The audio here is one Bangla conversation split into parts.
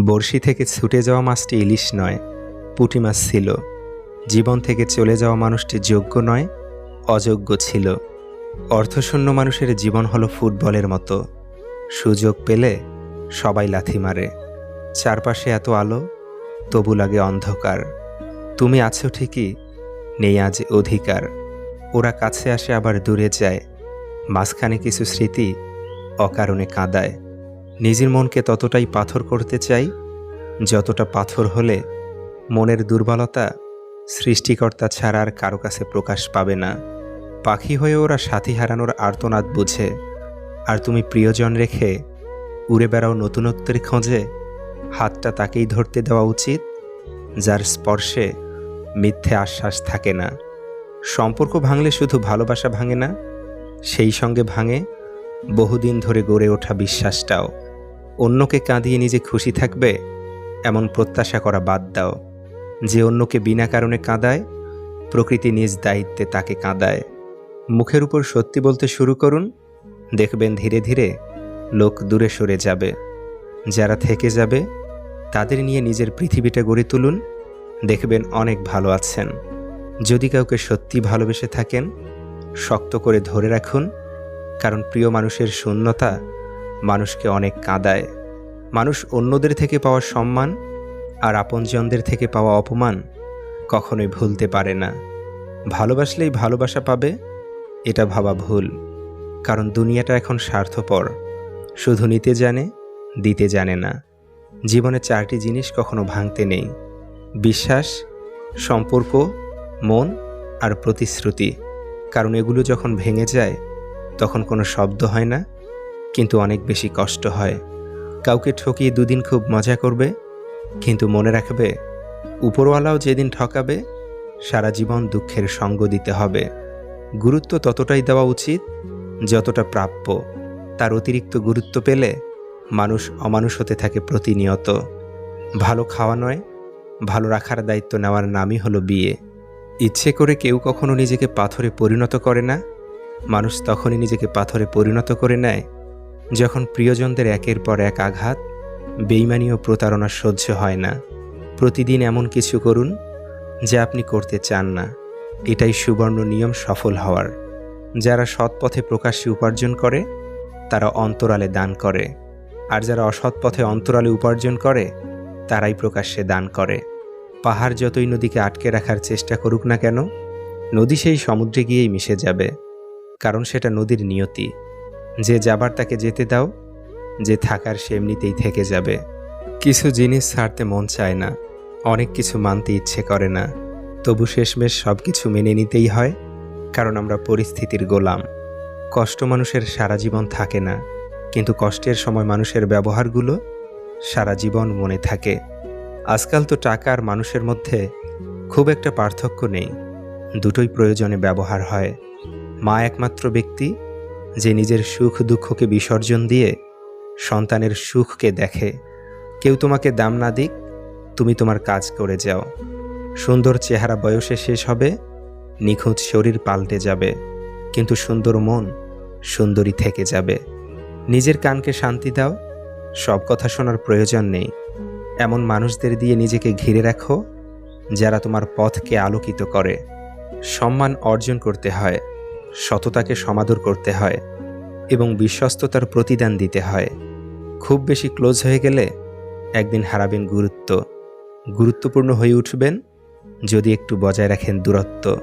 বড়শি থেকে ছুটে যাওয়া মাছটি ইলিশ নয়, পুঁটি মাছ ছিল। জীবন থেকে চলে যাওয়া মানুষটি যোগ্য নয়, অযোগ্য ছিল। অর্থশূন্য মানুষের জীবন হলো ফুটবলের মতো। সুযোগ পেলে সবাই লাথি মারে। চারপাশে এত আলো, তবু লাগে অন্ধকার। তুমি আছো ঠিকই, নেই আজ অধিকার। ওরা কাছে আসে আবার দূরে যায়। মাঝখানে কিছু স্মৃতি অকারণে কাঁদায়। নিজের মনকে ততটাই পাথর করতে চাই, যতটা পাথর হলে মনের দুর্বলতা সৃষ্টিকর্তা ছাড়া আর কারও কাছে প্রকাশ পাবে না। পাখি হয়ে ওরা সাথী হারানোর আর্তনাদ বুঝে। আর তুমি প্রিয়জন রেখে উড়ে বেড়াও নতুনত্বের খোঁজে, হাতটা তাকেই ধরতে দেওয়া উচিত, যার স্পর্শে মিথ্যে আশ্বাস থাকে না। সম্পর্ক ভাঙলে শুধু ভালোবাসা ভাঙে না, সেই সঙ্গে ভাঙে বহুদিন ধরে গড়ে ওঠা বিশ্বাসটাও। অন্যকে কাঁদিয়ে নিজে খুশি থাকবে, এমন প্রত্যাশা করা বাদ দাও। যে অন্যকে বিনা কারণে কাঁদায়, প্রকৃতি নিজ দায়িত্বে তাকে কাঁদায়। মুখের উপর সত্যি বলতে শুরু করুন, দেখবেন ধীরে ধীরে লোক দূরে সরে যাবে। যারা থেকে যাবে, তাদের নিয়ে নিজের পৃথিবীটা গড়ে তুলুন, দেখবেন অনেক ভালো আছেন। যদি কাউকে সত্যি ভালোবেসে থাকেন, শক্ত করে ধরে রাখুন, কারণ প্রিয় মানুষের শূন্যতা মানুষকে অনেক কাঁদায়। মানুষ অন্যদের থেকে পাওয়া সম্মান আর আপনজনদের থেকে পাওয়া অপমান কখনোই ভুলতে পারে না। ভালোবাসলেই ভালোবাসা পাবে, এটা ভাবা ভুল। কারণ দুনিয়াটা এখন স্বার্থপর। শুধু নিতে জানে, দিতে জানে না। জীবনে চারটি জিনিস কখনো ভাঙতে নেই। বিশ্বাস, সম্পর্ক, মন আর প্রতিশ্রুতি। কারণ এগুলো যখন ভেঙে যায়, তখন কোনো শব্দ হয় না। কিন্তু অনেক বেশি কষ্ট হয়। কাউকে ঠকিয়ে দুদিন খুব মজা করবে, কিন্তু মনে রাখবে, উপরওয়ালাও যেদিন ঠকাবে, সারা জীবন দুঃখের সঙ্গ দিতে হবে। গুরুত্ব ততটাই দেওয়া উচিত যতটা প্রাপ্য। তার অতিরিক্ত গুরুত্ব পেলে মানুষ অমানুষ হতে থাকে প্রতিনিয়ত। ভালো খাওয়া নয়, ভালো রাখার দায়িত্ব নেওয়ার নামই হলো বিয়ে। ইচ্ছে করে কেউ কখনো নিজেকে পাথরে পরিণত করে না। মানুষ তখনই নিজেকে পাথরে পরিণত করে নেয় যখন প্রিয়জনদের একের পর এক আঘাত, বেইমানি ও প্রতারণা সহ্য হয় না, প্রতিদিন এমন কিছু করুন যা আপনি করতে চান না। এটাই সুবর্ণ নিয়ম সফল হওয়ার। যারা সৎ পথে প্রকাশ্যে উপার্জন করে, তারা অন্তরালে দান করে। আর যারা অসৎ পথে অন্তরালে উপার্জন করে, তারাই প্রকাশ্যে দান করে। পাহাড় যতই নদীকে আটকে রাখার চেষ্টা করুক না কেন, নদী সেই সমুদ্রে গিয়েই মিশে যাবে, কারণ সেটা নদীর নিয়তি। যে যাবার তাকে যেতে দাও, যে থাকার সে এমনিতেই থেকে যাবে। কিছু জিনিস ছাড়তে মন চায় না, অনেক কিছু মানতে ইচ্ছে করে না। তবু শেষমেশ সব কিছু মেনে নিতেই হয়, কারণ আমরা পরিস্থিতির গোলাম। কষ্ট মানুষের সারা জীবন থাকে না, কিন্তু কষ্টের সময় মানুষের ব্যবহারগুলো সারা জীবন মনে থাকে। আজকাল তো টাকা আর মানুষের মধ্যে খুব একটা পার্থক্য নেই, দুটোই প্রয়োজনে ব্যবহার হয়। মা একমাত্র ব্যক্তি যে নিজের সুখ দুঃখকে বিসর্জন দিয়ে সন্তানের সুখকে দেখে। কেউ তোমাকে দাম না দিক, তুমি তোমার কাজ করে যাও। সুন্দর চেহারা বয়সে শেষ হবে, নিখুঁত শরীর পাল্টে যাবে। কিন্তু সুন্দর মন সুন্দরী থেকে যাবে। নিজের কানকে শান্তি দাও, সব কথা শোনার প্রয়োজন নেই। এমন মানুষদের দিয়ে নিজেকে ঘিরে রাখো, যারা তোমার পথকে আলোকিত করে। সম্মান অর্জন করতে হয়। সততাকে সমাদর করতে হয় এবং বিশ্বস্ততার প্রতিদান দিতে হয়। খুব বেশি ক্লোজ হয়ে গেলে একদিন হারাবেন গুরুত্ব। গুরুত্বপূর্ণ হয়ে উঠবেন যদি একটু বজায় রাখেন দূরত্ব।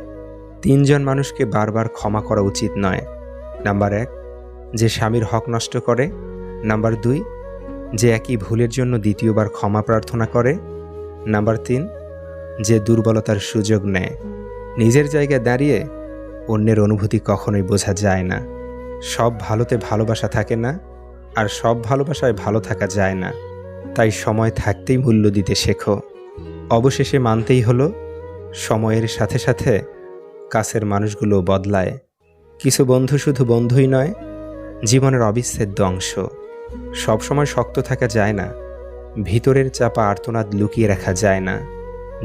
তিনজন মানুষকে বারবার ক্ষমা করা উচিত নয়। নাম্বার এক, যে স্বামীর হক নষ্ট করে। নাম্বার দুই, যে একই ভুলের জন্য দ্বিতীয়বার ক্ষমা প্রার্থনা করে। নাম্বার তিন, যে দুর্বলতার সুযোগ নেয়। নিজের জায়গায় দাঁড়িয়ে অন্যের অনুভূতি কখনোই বোঝা যায় না। সব ভালোতে ভালোবাসা থাকে না, আর সব ভালোবাসায় ভালো থাকা যায় না। তাই সময় থাকতেই মূল্য দিতে শেখো। অবশেষে মানতেই হলো, সময়ের সাথে সাথে কাছের মানুষগুলো বদলায়। কিছু বন্ধু শুধু বন্ধুই নয়, জীবনের অবিচ্ছেদ্য অংশ। সবসময় শক্ত থাকা যায় না, ভিতরের চাপা আর্তনাদ লুকিয়ে রাখা যায় না।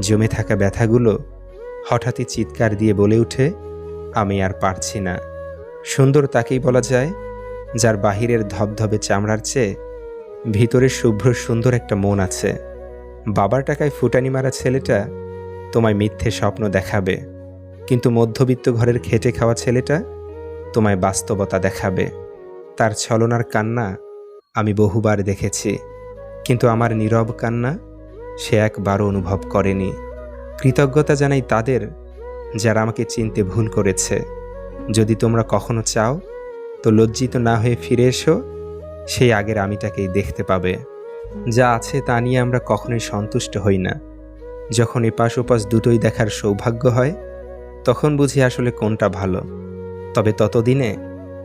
জমে থাকা ব্যথাগুলো হঠাৎই চিৎকার দিয়ে বলে উঠে আমি আর পারছি না। সুন্দর তাকেই বলা যায়, যার বাহিরের ধবধবে চামড়ার চেয়ে ভিতরে শুভ্র সুন্দর একটা মন আছে। বাবার টাকায় ফুটানি মারা ছেলেটা তোমায় মিথ্যে স্বপ্ন দেখাবে, কিন্তু মধ্যবিত্ত ঘরের খেটে খাওয়া ছেলেটা তোমায় বাস্তবতা দেখাবে। তার ছলনার কান্না আমি বহুবার দেখেছি, কিন্তু আমার নীরব কান্না সে একবারও অনুভব করেনি। কৃতজ্ঞতা জানাই তাদের যারা আমাকে চিনতে ভুল করেছে। যদি তোমরা কখনো চাও, তো লজ্জিত না হয়ে ফিরে এসো, সেই আগের আমিটাকেই দেখতে পাবে। যা আছে তা নিয়ে আমরা কখনোই সন্তুষ্ট হই না। যখন এপাশ ওপাশ দুটোই দেখার সৌভাগ্য হয়, তখন বুঝি আসলে কোনটা ভালো। তবে ততদিনে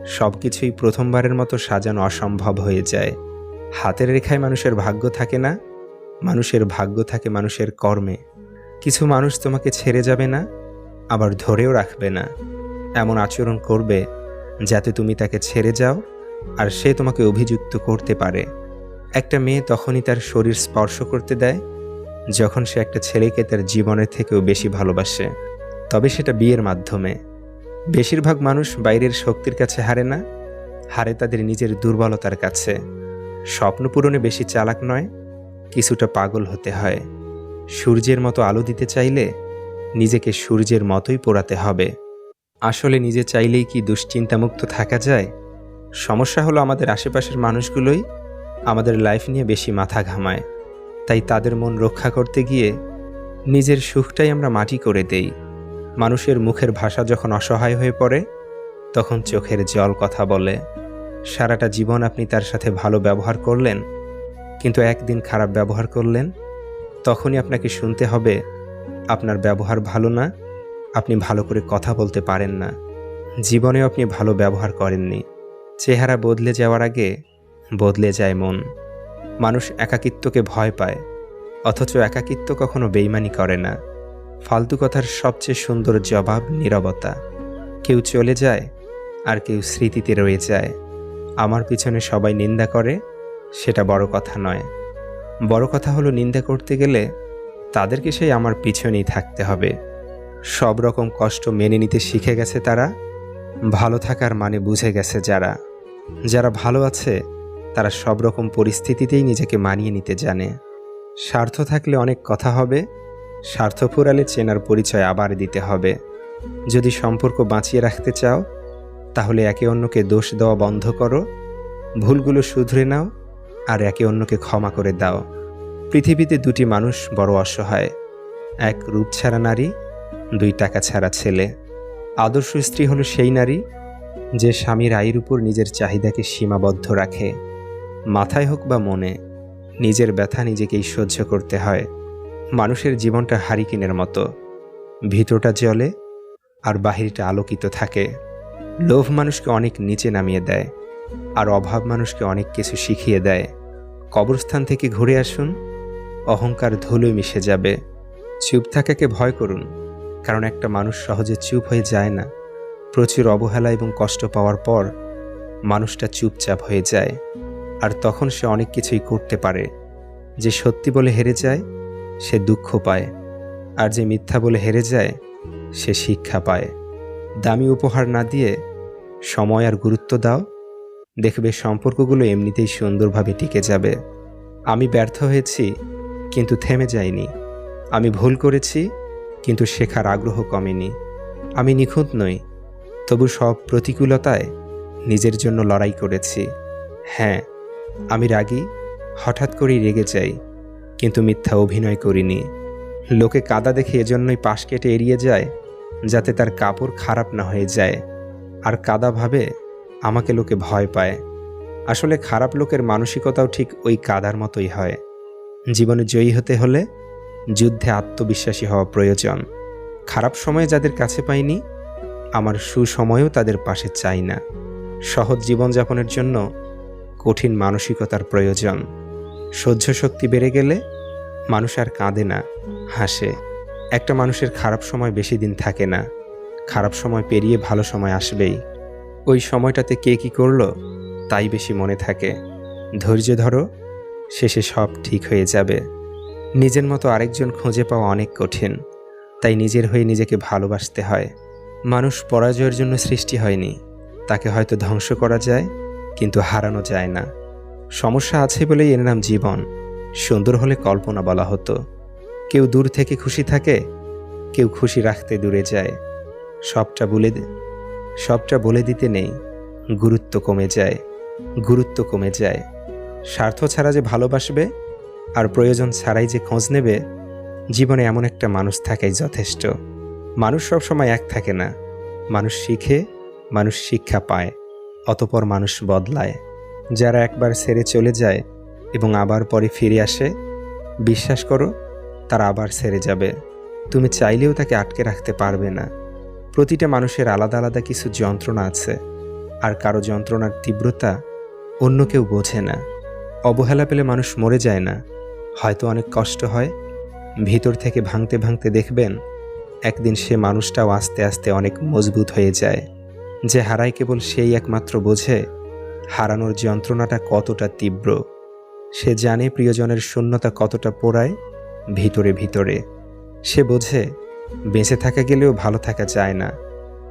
সব কিছুই প্রথমবারের মতো সাজানো অসম্ভব হয়ে যায়। হাতের রেখায় মানুষের ভাগ্য থাকে না, মানুষের ভাগ্য থাকে মানুষের কর্মে। কিছু মানুষ তোমাকে ছেড়ে যাবে না আবার ধরেও রাখবে না। এমন আচরণ করবে যাতে তুমি তাকে ছেড়ে যাও আর সে তোমাকে অভিযুক্ত করতে পারে। একটা মেয়ে তখনই তার শরীর স্পর্শ করতে দেয়, যখন সে একটা ছেলেকে তার জীবনের থেকেও বেশি ভালোবাসে। তবে সেটা বিয়ের মাধ্যমে। বেশিরভাগ মানুষ বাইরের শক্তির কাছে হারে না, হারে তাদের নিজের দুর্বলতার কাছে। স্বপ্ন পূরণে বেশি চালাক নয়, কিছুটা পাগল হতে হয়। সূর্যের মতো আলো দিতে চাইলে নিজেকে সূর্যের মতোই পোড়াতে হবে। আসলে নিজে চাইলেই কি দুশ্চিন্তামুক্ত থাকা যায়? সমস্যা হলো আমাদের আশেপাশের মানুষগুলোই আমাদের লাইফ নিয়ে বেশি মাথা ঘামায়। তাই তাদের মন রক্ষা করতে গিয়ে নিজের সুখটাই আমরা মাটি করে দেই। মানুষের মুখের ভাষা যখন অসহায় হয়ে পড়ে, তখন চোখের জল কথা বলে। সারাটা জীবন আপনি তার সাথে ভালো ব্যবহার করলেন, কিন্তু একদিন খারাপ ব্যবহার করলেন, তখনই আপনাকে শুনতে হবে আপনার ব্যবহার ভালো না, আপনি ভালো করে কথা বলতে পারেন না। জীবনেও আপনি ভালো ব্যবহার করেননি। চেহারা বদলে যাওয়ার আগে বদলে যায় মন। মানুষ একাকিত্বকে ভয় পায়, অথচ একাকিত্ব কখনো বেইমানি করে না। ফালতু কথার সবচেয়ে সুন্দর জবাব নীরবতা। কেউ চলে যায়, আর কেউ স্মৃতিতে রয়ে যায়। আমার পিছনে সবাই নিন্দা করে, সেটা বড় কথা নয়। বড় কথা হলো নিন্দা করতে গেলে তাদেরকে সেই আমার পিছনেই থাকতে হবে। সব রকম কষ্ট মেনে নিতে শিখে গেছে তারা। ভালো থাকার মানে বুঝে গেছে যারা। যারা ভালো আছে, তারা সব রকম পরিস্থিতিতেই নিজেকে মানিয়ে নিতে জানে। স্বার্থ থাকলে অনেক কথা হবে স্বার্থ ফুরালে চেনার পরিচয় আবার দিতে হবে। যদি সম্পর্ক বাঁচিয়ে রাখতে চাও, তাহলে একে অন্যকে দোষ দেওয়া বন্ধ করো। ভুলগুলো শুধরে নাও, আর একে অন্যকে ক্ষমা করে দাও। পৃথিবীতে দুটি মানুষ বড় অসহায়। এক রূপ ছাড়া নারী, দুই টাকা ছাড়া ছেলে। আদর্শ স্ত্রী হলো সেই নারী যে স্বামীর আয়ের উপর নিজের চাহিদাকে সীমাবদ্ধ রাখে। মাথায় হোক বা মনে, নিজের ব্যথা নিজেকেই সহ্য করতে হয়। মানুষের জীবনটা হারিকিনের মতো। ভিতরটা জলে আর বাহিরটা আলোকিত থাকে। লোভ মানুষকে অনেক নিচে নামিয়ে দেয়, আর অভাব মানুষকে অনেক কিছু শিখিয়ে দেয়। কবরস্থান থেকে ঘুরে আসুন অহংকার ধুলোয় মিশে যাবে। চুপ থাকাকে ভয় করুন, কারণ একটা মানুষ সহজে চুপ হয়ে যায় না। প্রচুর অবহেলা এবং কষ্ট পাওয়ার পর মানুষটা চুপচাপ হয়ে যায়, আর তখন সে অনেক কিছুই করতে পারে। যে সত্যি বলে হেরে যায়, সে দুঃখ পায়, আর যে মিথ্যা বলে হেরে যায়, সে শিক্ষা পায়। দামি উপহার না দিয়ে সময় আর গুরুত্ব দাও। দেখবে সম্পর্কগুলো এমনিতেই সুন্দরভাবে টিকে যাবে। আমি ব্যর্থ হয়েছি কিন্তু থেমে যাইনি আমি ভুল করেছি, কিন্তু শেখার আগ্রহ কমেনি। আমি নিখুঁত নই, তবু সব প্রতিকূলতায় নিজের জন্য লড়াই করেছি। হ্যাঁ আমি রাগী, হঠাৎ করেই রেগে যাই, কিন্তু মিথ্যা অভিনয় করিনি। লোকে কাদা দেখে এজন্যই পাশ কেটে এড়িয়ে যায়, যাতে তার কাপড় খারাপ না হয়ে যায়। আর কাদা ভাবে আমাকে লোকে ভয় পায়। আসলে খারাপ লোকের মানসিকতাও ঠিক ওই কাদার মতোই হয়। জীবনে জয়ী হতে হলে যুদ্ধে আত্মবিশ্বাসী হওয়া প্রয়োজন। খারাপ সময়ে যাদের কাছে পাইনি, আমার সুসময়েও তাদের পাশে চাই না। সহজ জীবনযাপনের জন্য কঠিন মানসিকতার প্রয়োজন। সহ্য শক্তি বেড়ে গেলে মানুষ আর কাঁদে না, হাসে। একটা মানুষের খারাপ সময় বেশি দিন থাকে না। খারাপ সময় পেরিয়ে ভালো সময় আসবেই। ওই সময়টাতে কে কী করল, তাই বেশি মনে থাকে। ধৈর্য ধরো শেষে সব ঠিক হয়ে যাবে। নিজের মতো আরেকজন খুঁজে পাওয়া অনেক কঠিন, তাই নিজের হয়ে নিজেকে ভালোবাসতে হয়। মানুষ পরাজয়ের জন্য সৃষ্টি হয়নি, তাকে হয়তো ধ্বংস করা যায়, কিন্তু হারানো যায় না। সমস্যা আছে বলেই এর নাম জীবন, সুন্দর হলে কল্পনা বলা হতো। কেউ দূর থেকে খুশি থাকে, কেউ খুশি রাখতে দূরে যায়। সবটা বলে সবটা বলে দিতে নেই, গুরুত্ব কমে যায়, গুরুত্ব কমে যায়। স্বার্থ ছাড়া যে ভালোবাসবে আর প্রয়োজন ছাড়াই যে খোঁজ নেবে, জীবনে এমন একটা মানুষ থাকাই যথেষ্ট। মানুষ সবসময় এক থাকে না। মানুষ শিখে, মানুষ শিক্ষা পায়, অতপর মানুষ বদলায়। যারা একবার সেরে চলে যায় এবং আবার পরে ফিরে আসে, বিশ্বাস করো, তারা আবার সেরে যাবে। তুমি চাইলেও তাকে আটকে রাখতে পারবে না। প্রতিটা মানুষের আলাদা আলাদা কিছু যন্ত্রণা আছে। আর কারও যন্ত্রণার তীব্রতা অন্য কেউ বোঝে না। অবহেলা পেলে মানুষ মরে যায় না। হয়তো অনেক কষ্ট হয়। ভিতর থেকে ভাঙতে ভাঙতে দেখবেন, একদিন সে মানুষটাও আস্তে আস্তে অনেক মজবুত হয়ে যায়। যে হারায় কেবল সেই একমাত্র বোঝে, হারানোর যন্ত্রণাটা কতটা তীব্র। সে জানে প্রিয়জনের শূন্যতা কতটা পোড়ায়, ভিতরে ভিতরে। সে বোঝে, বেঁচে থাকা গেলেও ভালো থাকা যায় না,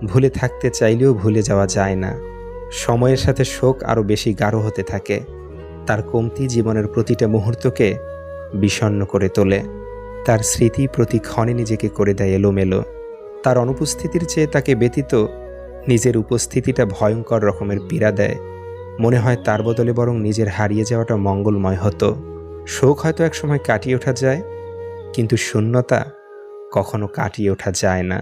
ভুলে থাকতে চাইলেও ভুলে যাওয়া যায় না। সময়ের সাথে শোক আরও বেশি গাঢ় হতে থাকে। তার কমতি জীবনের প্রতিটা মুহূর্তকে বিষণ্ণ করে তোলে। তার স্মৃতি প্রতি ক্ষণে নিজেকে করে দেয় এলোমেলো। তার অনুপস্থিতির চেয়ে তাকে ব্যতীত নিজের উপস্থিতিটা ভয়ঙ্কর রকমের পীড়া দেয়। মনে হয় তার বদলে বরং নিজের হারিয়ে যাওয়াটা মঙ্গলময় হতো। শোক হয়তো একসময় কাটিয়ে ওঠা যায়, কিন্তু শূন্যতা কখনো কাটিয়ে ওঠা যায় না।